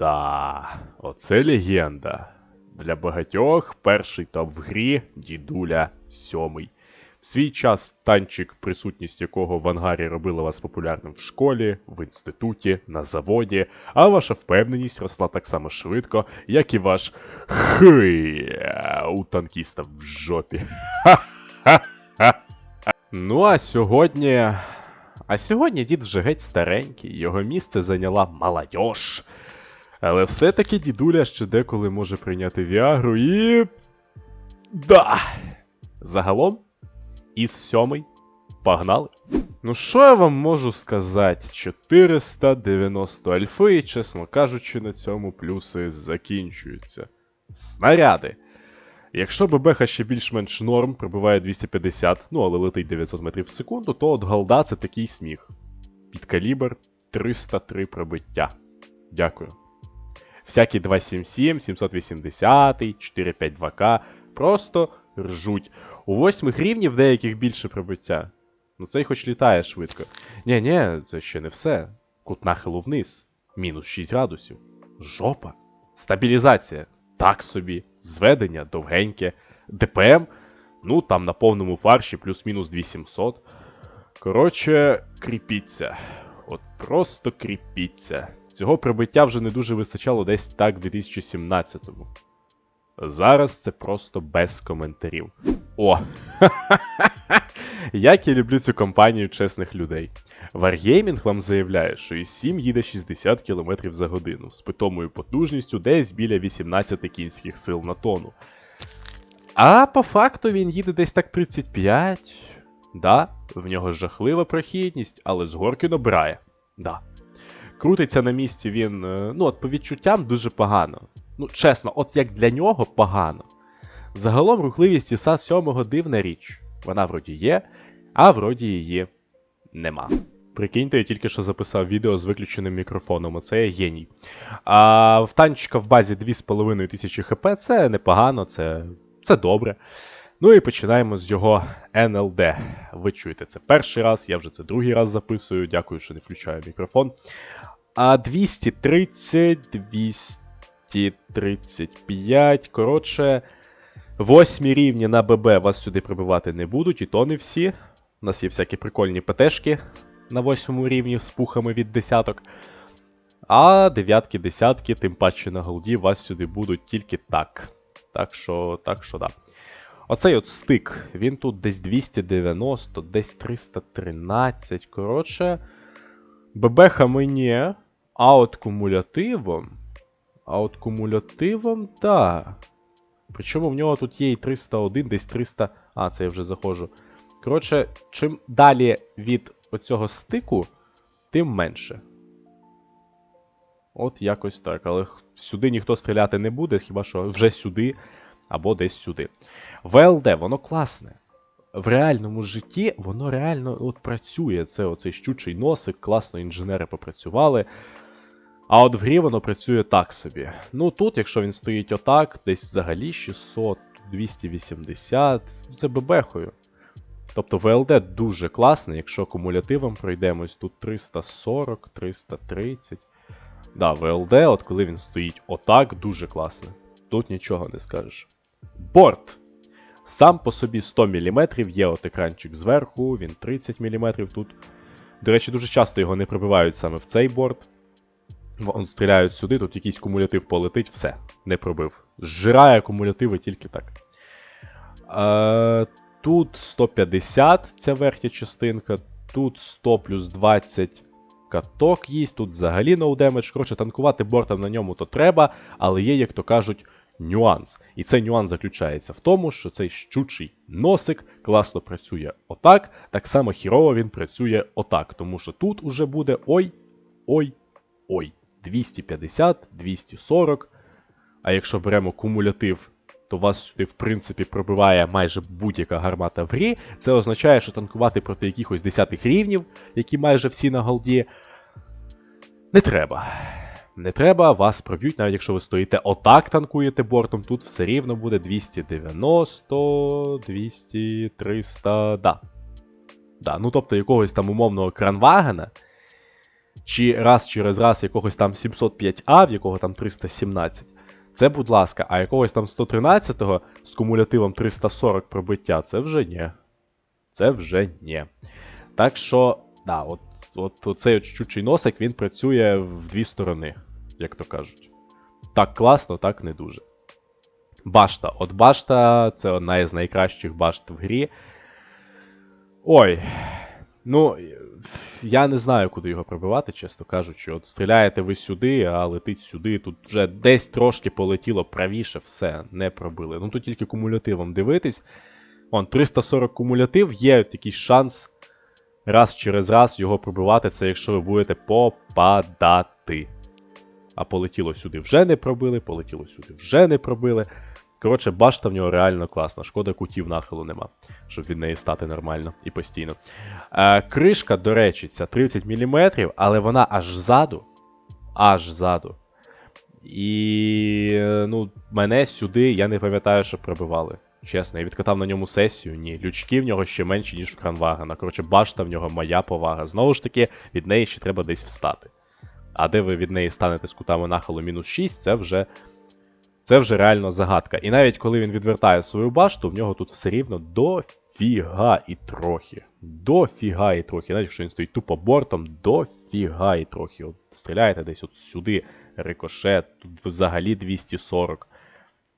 Да, оце легенда. Для багатьох перший топ в грі дідуля сьомий. В свій час танчик, присутність якого в ангарі робила вас популярним в школі, в інституті, на заводі, а ваша впевненість росла так само швидко, як і ваш хи у танкіста в жопі. Ха-ха-ха. Ну а сьогодні. А сьогодні дід вже геть старенький, його місце зайняла молодьож. Але все-таки дідуля ще деколи може прийняти Віагру і. Да! Загалом, із сьомий погнали. Ну, що я вам можу сказати? 490 альфи, і, чесно кажучи, на цьому плюси закінчуються. Снаряди. Якщо ББХ ще більш-менш норм, прибуває 250, ну але летить 900 метрів в секунду, то от голда це такий сміх. Під калібр 303 пробиття. Дякую. Всякі 277, 780, 452К просто ржуть. У восьмих рівнів деяких більше пробиття. Ну цей хоч літає швидко. Ні, ні, це ще не все. Кут нахилу вниз. Мінус 6 градусів. Жопа. Стабілізація. Так собі. Зведення довгеньке. ДПМ. Ну, там на повному фарші плюс-мінус 2700. Коротше, кріпіться. От просто кріпіться. Цього прибиття вже не дуже вистачало десь так в 2017-му. Зараз це просто без коментарів. О! Як я люблю цю компанію чесних людей. Wargaming вам заявляє, що із 7 їде 60 км за годину з питомою потужністю десь біля 18 кінських сил на тонну. А по факту він їде десь так 35. Да, в нього жахлива прохідність, але з горки набирає. Да. Крутиться на місці він, е, ну, от по відчуттям дуже погано. Ну, чесно, от як для нього погано. Загалом рухливість іса 7 дивна річ. Вона вроді є, а вроді її нема. Прикиньте, я тільки що записав відео з виключеним мікрофоном, оце я геній. А в танчика в базі 2500 хп це непогано, це, це добре. Ну і починаємо з його NLD. Ви чуєте це перший раз, я вже це другий раз записую. Дякую, що не включаю мікрофон. А 230, 235. Коротше, восьмі рівні на ББ вас сюди прибивати не будуть, і то не всі. У нас є всякі прикольні ПТшки на восьмому рівні з пухами від десяток. А дев'ятки, десятки, тим паче на голді, вас сюди будуть тільки так. Так що, так що, да. Оцей от стик, він тут десь 290, десь 313. Коротше, ББХ мені, а от кумулятивом. А от кумулятивом, да. Причому в нього тут є і 301, десь 300. А, це я вже заходжу. Коротше, чим далі від оцього стику, тим менше. От якось так. Але сюди ніхто стріляти не буде, хіба що вже сюди або десь сюди. ВЛД, воно класне. В реальному житті воно реально от працює. Це оцей щучий носик, класно інженери попрацювали. А от в грі воно працює так собі. Ну тут, якщо він стоїть отак, десь взагалі 600, 280, це бебехою. Тобто ВЛД дуже класний, якщо кумулятивом пройдемось, тут 340, 330. Да, ВЛД, от коли він стоїть отак, дуже класно. Тут нічого не скажеш. Борт. Сам по собі 100 мм, є от екранчик зверху, він 30 мм тут. До речі, дуже часто його не пробивають саме в цей борт. Вон стріляють сюди, тут якийсь кумулятив полетить, все, не пробив. Зжирає кумулятиви тільки так. Е, тут 150 ця верхня частинка, тут 100 плюс 20 каток їсть, тут взагалі no damage. Коротше, танкувати бортом на ньому то треба, але є, як то кажуть, нюанс. І цей нюанс заключається в тому, що цей щучий носик класно працює отак, так само хірово він працює отак, тому що тут уже буде ой, ой, ой. 250, 240. А якщо беремо кумулятив, то вас сюди, в принципі, пробиває майже будь-яка гармата в грі. Це означає, що танкувати проти якихось 10 рівнів, які майже всі на голді, не треба. Не треба, вас проб'ють, навіть якщо ви стоїте отак, танкуєте бортом, тут все рівно буде 290, 200, 300, да. Да, ну тобто якогось там умовного кранвагена чи раз через раз якогось там 705А, в якого там 317, це будь ласка, а якогось там 113-го з кумулятивом 340 пробиття, це вже ні. Це вже ні. Так що, да, от, от, оцей от носик він працює в дві сторони, як то кажуть. Так класно, так не дуже. Башта. От башта це одна із найкращих башт в грі. Ой. Ну, я не знаю, куди його пробивати, чесно кажучи. От стріляєте ви сюди, а летить сюди. Тут вже десь трошки полетіло правіше, все, не пробили. Ну тут тільки кумулятивом дивитись. Вон, 340 кумулятив, є такий шанс раз через раз його пробивати, це якщо ви будете попадати. А полетіло сюди вже не пробили, полетіло сюди вже не пробили. Коротше, башта в нього реально класна. Шкода, кутів нахилу нема, щоб від неї стати нормально і постійно. Е, кришка, до речі, ця 30 мм, але вона аж ззаду. Аж ззаду. І е, ну, мене сюди, я не пам'ятаю, що пробивали. Чесно, я відкатав на ньому сесію. Ні, лючки в нього ще менші, ніж в кранвагена. Коротше, башта в нього моя повага. Знову ж таки, від неї ще треба десь встати. А де ви від неї станете з кутами нахилу мінус 6, це вже. Це вже реально загадка. І навіть коли він відвертає свою башту, в нього тут все рівно дофіга і трохи. Дофіга і трохи. Навіть якщо він стоїть тупо бортом, дофіга і трохи. От стріляєте десь от сюди, рикошет, тут взагалі 240,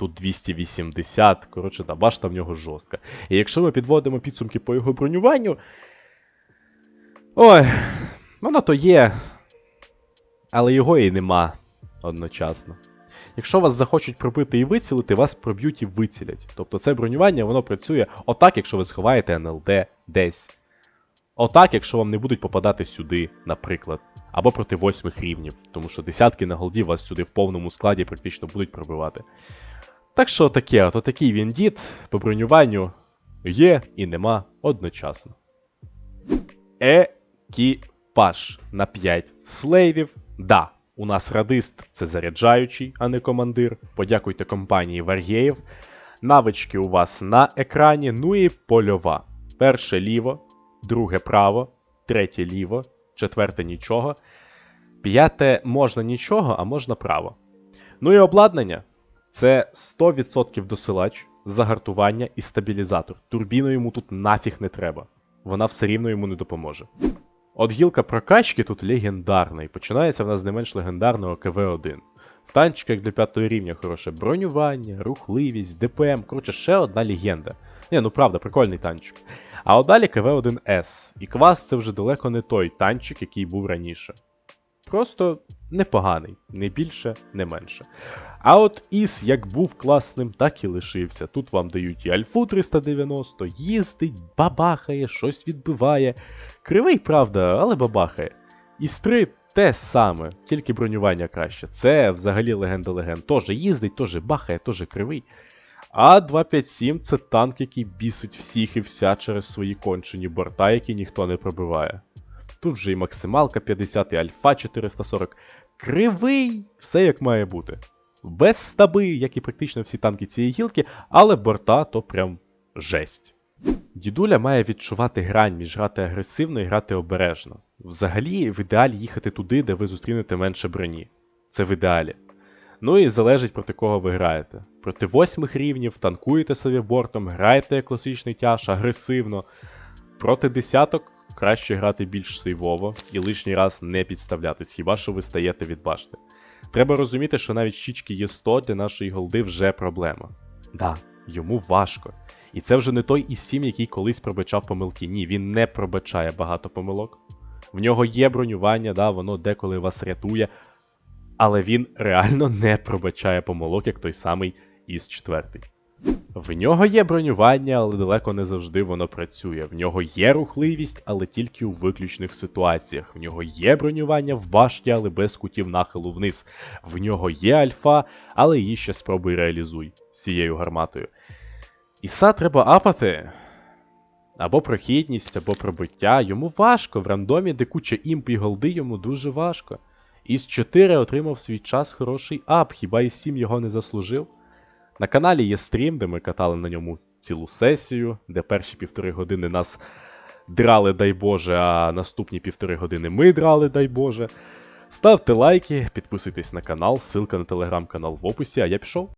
тут 280. Коротше, та башта в нього жорстка. І якщо ми підводимо підсумки по його бронюванню. Ой, воно то є. Але його і нема одночасно. Якщо вас захочуть пробити і вицілити, вас проб'ють і вицілять. Тобто це бронювання, воно працює отак, якщо ви сховаєте НЛД десь. Отак, якщо вам не будуть попадати сюди, наприклад. Або проти восьмих рівнів, тому що десятки на голді вас сюди в повному складі практично будуть пробивати. Так що таке, от такий він дід по бронюванню є і нема одночасно. Екіпаж на 5 слейвів. Да, у нас радист це заряджаючий, а не командир. Подякуйте компанії Варгєєв. Навички у вас на екрані. Ну і польова. Перше ліво, друге право, третє ліво, четверте нічого. П'яте можна нічого, а можна право. Ну і обладнання це 100% досилач, загартування і стабілізатор. Турбіну йому тут нафіг не треба. Вона все рівно йому не допоможе. От гілка прокачки тут легендарна, і починається в нас з не менш легендарного КВ-1. В танчиках для 5 рівня хороше бронювання, рухливість, ДПМ, коротше, ще одна легенда. Ні, ну правда, прикольний танчик. А от далі КВ-1С. І квас це вже далеко не той танчик, який був раніше. Просто непоганий, не більше, не менше. А от Іс як був класним, так і лишився. Тут вам дають і Альфу 390, їздить, бабахає, щось відбиває. Кривий, правда, але бабахає. Іс 3 те саме, тільки бронювання краще. Це взагалі легенда легенд. Тоже їздить, теж бахає, теж кривий. А 257 це танк, який бісить всіх і вся через свої кончені борта, які ніхто не пробиває. Тут же і максималка 50, і альфа 440. Кривий, все як має бути. Без стаби, як і практично всі танки цієї гілки, але борта то прям жесть. Дідуля має відчувати грань між грати агресивно і грати обережно. Взагалі, в ідеалі їхати туди, де ви зустрінете менше броні. Це в ідеалі. Ну і залежить проти кого ви граєте. Проти восьмих рівнів танкуєте собі бортом, граєте як класичний тяж, агресивно. Проти десяток краще грати більш сейвово і лишній раз не підставлятись, хіба що ви стаєте від башти. Треба розуміти, що навіть щічки є 100 для нашої голди вже проблема. Да, йому важко. І це вже не той із 7, який колись пробачав помилки. Ні, він не пробачає багато помилок. В нього є бронювання, да, воно деколи вас рятує, але він реально не пробачає помилок, як той самий із 4. В нього є бронювання, але далеко не завжди воно працює. В нього є рухливість, але тільки у виключних ситуаціях. В нього є бронювання в башті, але без кутів нахилу вниз. В нього є альфа, але її ще спробуй реалізуй з цією гарматою. Іса треба апати. Або прохідність, або пробиття. Йому важко. В рандомі, де куча імп і голди, йому дуже важко. Із 4 отримав свій час хороший ап, хіба із 7 його не заслужив? На каналі є стрім, де ми катали на ньому цілу сесію, де перші півтори години нас драли, дай Боже, а наступні півтори години ми драли, дай Боже. Ставте лайки, підписуйтесь на канал, ссылка на телеграм-канал в описі, а я пішов.